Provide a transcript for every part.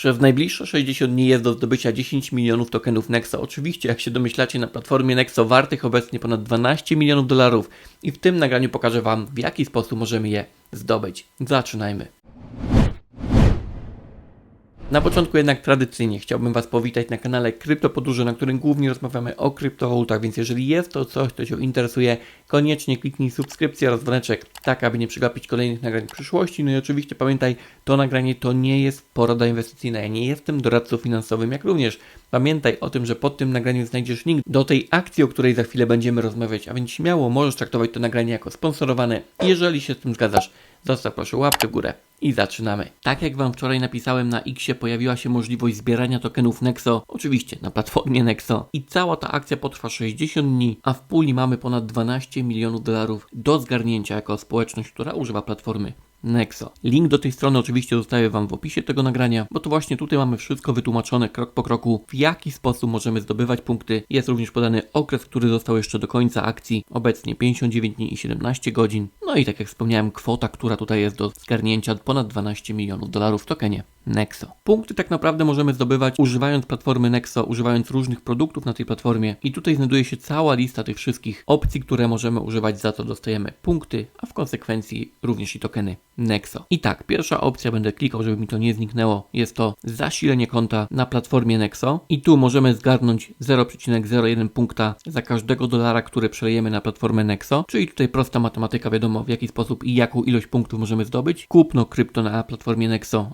Przez najbliższe 60 dni jest do zdobycia 10 milionów tokenów Nexo. Oczywiście, jak się domyślacie, na platformie Nexo wartych obecnie ponad 12 milionów dolarów i w tym nagraniu pokażę Wam, w jaki sposób możemy je zdobyć. Zaczynajmy. Na początku jednak tradycyjnie chciałbym Was powitać na kanale Kryptopodróże, na którym głównie rozmawiamy o kryptowalutach, więc jeżeli jest to coś, co Cię interesuje, koniecznie kliknij subskrypcję oraz dzwoneczek, tak aby nie przegapić kolejnych nagrań w przyszłości. No i oczywiście pamiętaj, to nagranie to nie jest porada inwestycyjna, ja nie jestem doradcą finansowym, jak również pamiętaj o tym, że pod tym nagraniem znajdziesz link do tej akcji, o której za chwilę będziemy rozmawiać, a więc śmiało możesz traktować to nagranie jako sponsorowane, jeżeli się z tym zgadzasz. Zostaw proszę łapkę w górę i zaczynamy. Tak jak Wam wczoraj napisałem na Xie pojawiła się możliwość zbierania tokenów Nexo, oczywiście na platformie Nexo i cała ta akcja potrwa 60 dni, a w puli mamy ponad 12 milionów dolarów do zgarnięcia jako społeczność, która używa platformy Nexo. Link do tej strony oczywiście zostawię Wam w opisie tego nagrania, bo to właśnie tutaj mamy wszystko wytłumaczone krok po kroku, w jaki sposób możemy zdobywać punkty. Jest również podany okres, który został jeszcze do końca akcji, obecnie 59 dni i 17 godzin. No i tak jak wspomniałem, kwota, która tutaj jest do zgarnięcia ponad 12 milionów dolarów w tokenie. Nexo. Punkty tak naprawdę możemy zdobywać używając platformy Nexo, używając różnych produktów na tej platformie i tutaj znajduje się cała lista tych wszystkich opcji, które możemy używać, za co dostajemy punkty, a w konsekwencji również i tokeny Nexo. I tak, pierwsza opcja, będę klikał, żeby mi to nie zniknęło, jest to zasilenie konta na platformie Nexo i tu możemy zgarnąć 0,01 punkta za każdego dolara, który przelejemy na platformę Nexo, czyli tutaj prosta matematyka, wiadomo w jaki sposób i jaką ilość punktów możemy zdobyć. Kupno krypto na platformie Nexo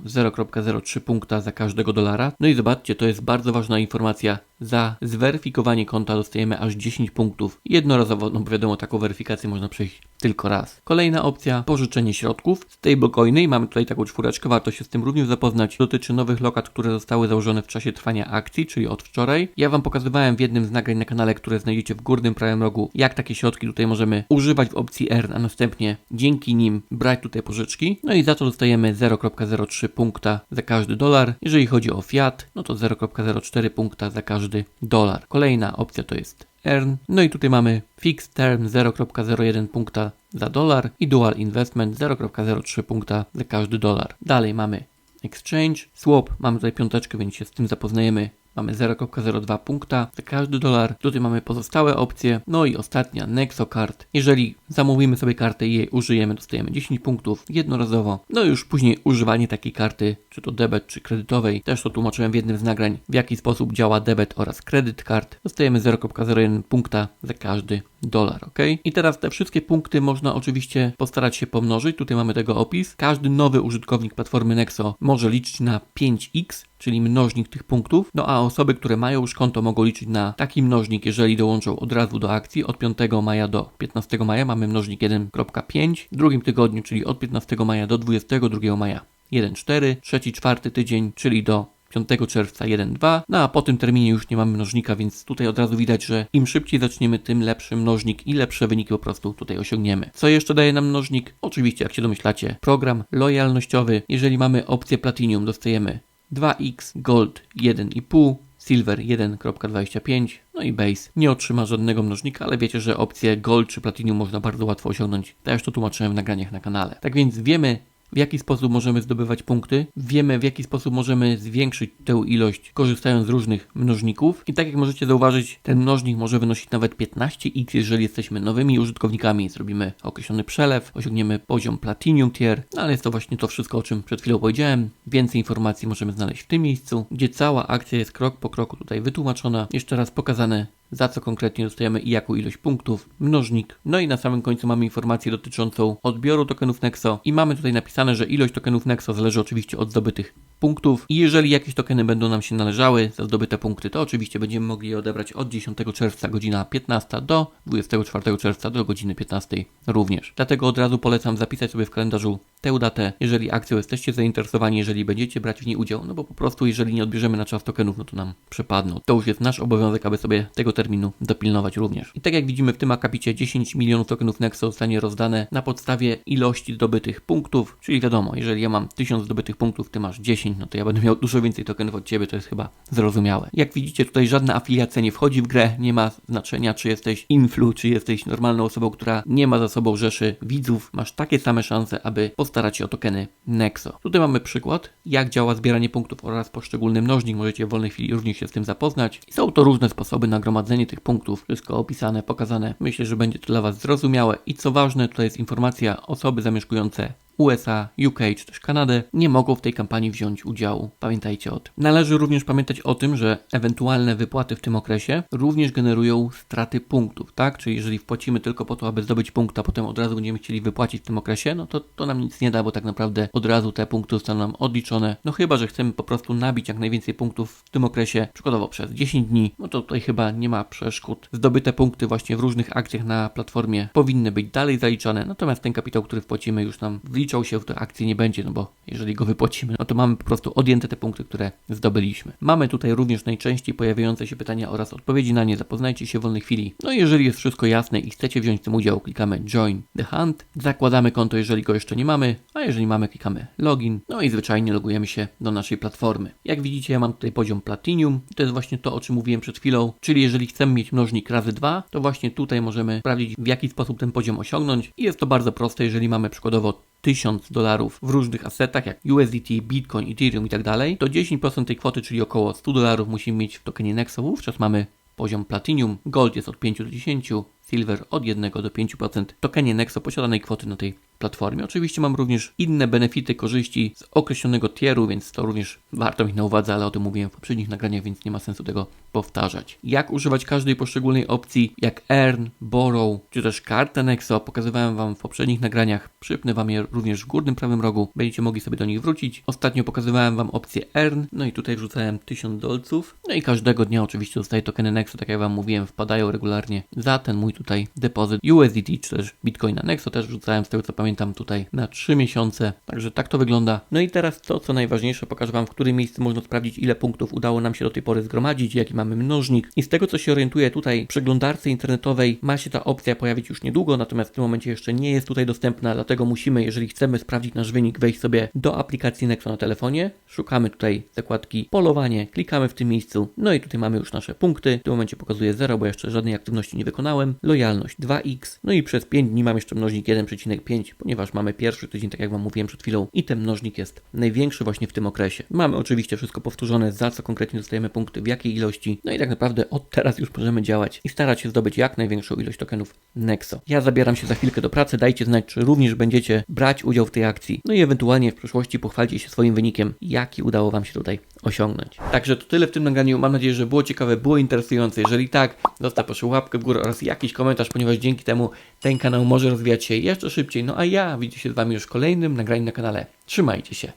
0,03 punkta za każdego dolara. No i zobaczcie, to jest bardzo ważna informacja. Za zweryfikowanie konta dostajemy aż 10 punktów jednorazowo, no wiadomo, taką weryfikację można przejść tylko raz. Kolejna opcja, pożyczenie środków. Stablecoiny i mamy tutaj taką czwóreczkę, warto się z tym również zapoznać. Dotyczy nowych lokat, które zostały założone w czasie trwania akcji, czyli od wczoraj. Ja Wam pokazywałem w jednym z nagrań na kanale, które znajdziecie w górnym prawym rogu, jak takie środki tutaj możemy używać w opcji Earn, a następnie dzięki nim brać tutaj pożyczki. No i za to dostajemy 0,03 punkta za każdy dolar. Jeżeli chodzi o fiat, no to 0,04 punkta za każdy dolar. Kolejna opcja to jest Earn. No i tutaj mamy Fixed Term 0,01 punkta za dolar i Dual Investment 0,03 punkta za każdy dolar. Dalej mamy Exchange, Swap, mamy tutaj piąteczkę, więc się z tym zapoznajemy mamy 0,02 punkta za każdy dolar. Tutaj mamy pozostałe opcje. No i ostatnia Nexo Card. Jeżeli zamówimy sobie kartę i jej użyjemy, dostajemy 10 punktów jednorazowo. No i już później używanie takiej karty, czy to debet, czy kredytowej. Też to tłumaczyłem w jednym z nagrań, w jaki sposób działa debet oraz kredyt kart. Dostajemy 0,01 punkta za każdy dolar, ok? I teraz te wszystkie punkty można oczywiście postarać się pomnożyć. Tutaj mamy tego opis. Każdy nowy użytkownik platformy Nexo może liczyć na 5x, czyli mnożnik tych punktów. No a osoby, które mają już konto mogą liczyć na taki mnożnik, jeżeli dołączą od razu do akcji. Od 5 maja do 15 maja mamy mnożnik 1.5. W drugim tygodniu, czyli od 15 maja do 22 maja 1.4. Trzeci, czwarty tydzień, czyli do 5 czerwca 1,2, no a po tym terminie już nie mamy mnożnika, więc tutaj od razu widać, że im szybciej zaczniemy, tym lepszy mnożnik i lepsze wyniki po prostu tutaj osiągniemy. Co jeszcze daje nam mnożnik? Oczywiście, jak się domyślacie, program lojalnościowy. Jeżeli mamy opcję Platinum, dostajemy 2x, Gold 1,5, Silver 1.25, no i Base nie otrzyma żadnego mnożnika, ale wiecie, że opcję Gold czy Platinum można bardzo łatwo osiągnąć. Też to tłumaczyłem w nagraniach na kanale. Tak więc wiemy, w jaki sposób możemy zdobywać punkty, wiemy w jaki sposób możemy zwiększyć tę ilość korzystając z różnych mnożników. I tak jak możecie zauważyć, ten mnożnik może wynosić nawet 15x, jeżeli jesteśmy nowymi użytkownikami, zrobimy określony przelew, osiągniemy poziom Platinum Tier, no ale jest to właśnie to wszystko, o czym przed chwilą powiedziałem. Więcej informacji możemy znaleźć w tym miejscu, gdzie cała akcja jest krok po kroku tutaj wytłumaczona, jeszcze raz pokazane za co konkretnie dostajemy i jaką ilość punktów, mnożnik. No i na samym końcu mamy informację dotyczącą odbioru tokenów Nexo i mamy tutaj napisane, że ilość tokenów Nexo zależy oczywiście od zdobytych punktów i jeżeli jakieś tokeny będą nam się należały za zdobyte punkty, to oczywiście będziemy mogli je odebrać od 10 czerwca godzina 15 do 24 czerwca do godziny 15 również. Dlatego od razu polecam zapisać sobie w kalendarzu tę datę, jeżeli akcją jesteście zainteresowani, jeżeli będziecie brać w niej udział, no bo po prostu jeżeli nie odbierzemy na czas tokenów, no to nam przepadną. To już jest nasz obowiązek, aby sobie tego terminu dopilnować również. I tak jak widzimy w tym akapicie 10 milionów tokenów Nexo zostanie rozdane na podstawie ilości zdobytych punktów, czyli wiadomo, jeżeli ja mam 1000 zdobytych punktów, ty masz 10 no to ja będę miał dużo więcej tokenów od Ciebie, to jest chyba zrozumiałe. Jak widzicie, tutaj żadna afiliacja nie wchodzi w grę, nie ma znaczenia, czy jesteś influ, czy jesteś normalną osobą, która nie ma za sobą rzeszy widzów. Masz takie same szanse, aby postarać się o tokeny Nexo. Tutaj mamy przykład, jak działa zbieranie punktów oraz poszczególny mnożnik. Możecie w wolnej chwili również się z tym zapoznać. Są to różne sposoby na gromadzenie tych punktów. Wszystko opisane, pokazane. Myślę, że będzie to dla Was zrozumiałe. I co ważne, tutaj jest informacja osoby zamieszkujące USA, UK czy też Kanadę nie mogą w tej kampanii wziąć udziału. Pamiętajcie o tym. Należy również pamiętać o tym, że ewentualne wypłaty w tym okresie również generują straty punktów, tak? Czyli jeżeli wpłacimy tylko po to, aby zdobyć punkt, a potem od razu będziemy chcieli wypłacić w tym okresie, no to to nam nic nie da, bo tak naprawdę od razu te punkty zostaną nam odliczone. No chyba, że chcemy po prostu nabić jak najwięcej punktów w tym okresie, przykładowo przez 10 dni, no to tutaj chyba nie ma przeszkód. Zdobyte punkty właśnie w różnych akcjach na platformie powinny być dalej zaliczane, natomiast ten kapitał, który wpłacimy już nam wliczał się w tę akcję nie będzie, no bo jeżeli go wypłacimy, no to mamy po prostu odjęte te punkty, które zdobyliśmy. Mamy tutaj również najczęściej pojawiające się pytania oraz odpowiedzi na nie. Zapoznajcie się w wolnej chwili. No i jeżeli jest wszystko jasne i chcecie wziąć w tym udział, klikamy Join the Hunt. Zakładamy konto, jeżeli go jeszcze nie mamy, a jeżeli mamy, klikamy Login. No i zwyczajnie logujemy się do naszej platformy. Jak widzicie, ja mam tutaj poziom Platinum. To jest właśnie to, o czym mówiłem przed chwilą. Czyli jeżeli chcemy mieć mnożnik razy 2, to właśnie tutaj możemy sprawdzić, w jaki sposób ten poziom osiągnąć. I jest to bardzo proste, jeżeli mamy przykładowo 1000 dolarów w różnych asetach, jak USDT, Bitcoin, Ethereum i tak dalej, to 10% tej kwoty, czyli około 100 dolarów musimy mieć w tokenie Nexo. Wówczas mamy poziom Platinum, Gold jest od 5 do 10, Silver od 1 do 5% tokenie Nexo posiadanej kwoty na tej platformie. Oczywiście mam również inne benefity, korzyści z określonego tieru, więc to również warto mieć na uwadze, ale o tym mówiłem w poprzednich nagraniach, więc nie ma sensu tego powtarzać. Jak używać każdej poszczególnej opcji, jak Earn, Borrow, czy też kartę Nexo, pokazywałem Wam w poprzednich nagraniach. Przypnę Wam je również w górnym prawym rogu, będziecie mogli sobie do nich wrócić. Ostatnio pokazywałem Wam opcję Earn, no i tutaj wrzucałem 1000 dolców. No i każdego dnia oczywiście dostaję tokeny Nexo, tak jak Wam mówiłem, wpadają regularnie za ten mój tutaj depozyt USDT, czy też Bitcoina Nexo też wrzucałem z tego co pamiętam tutaj na 3 miesiące. Także tak to wygląda. No i teraz to, co najważniejsze, pokażę Wam, w którym miejscu można sprawdzić, ile punktów udało nam się do tej pory zgromadzić, jaki mamy mnożnik. I z tego, co się orientuję tutaj w przeglądarce internetowej, ma się ta opcja pojawić już niedługo, natomiast w tym momencie jeszcze nie jest tutaj dostępna, dlatego musimy, jeżeli chcemy sprawdzić nasz wynik, wejść sobie do aplikacji Nexo na telefonie. Szukamy tutaj zakładki polowanie, klikamy w tym miejscu, no i tutaj mamy już nasze punkty. W tym momencie pokazuje 0, bo jeszcze żadnej aktywności nie wykonałem. Lojalność 2x, no i przez 5 dni mam jeszcze mnożnik 1,5, ponieważ mamy pierwszy tydzień, tak jak Wam mówiłem przed chwilą, i ten mnożnik jest największy właśnie w tym okresie. Mamy oczywiście wszystko powtórzone, za co konkretnie dostajemy punkty, w jakiej ilości, no i tak naprawdę od teraz już możemy działać i starać się zdobyć jak największą ilość tokenów Nexo. Ja zabieram się za chwilkę do pracy, dajcie znać, czy również będziecie brać udział w tej akcji, no i ewentualnie w przyszłości pochwalcie się swoim wynikiem, jaki udało Wam się tutaj osiągnąć. Także to tyle w tym nagraniu. Mam nadzieję, że było ciekawe, było interesujące. Jeżeli tak, zostaw proszę łapkę w górę oraz jakiś komentarz, ponieważ dzięki temu ten kanał może rozwijać się jeszcze szybciej. No a ja widzę się z Wami już w kolejnym nagraniu na kanale. Trzymajcie się.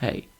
Hej.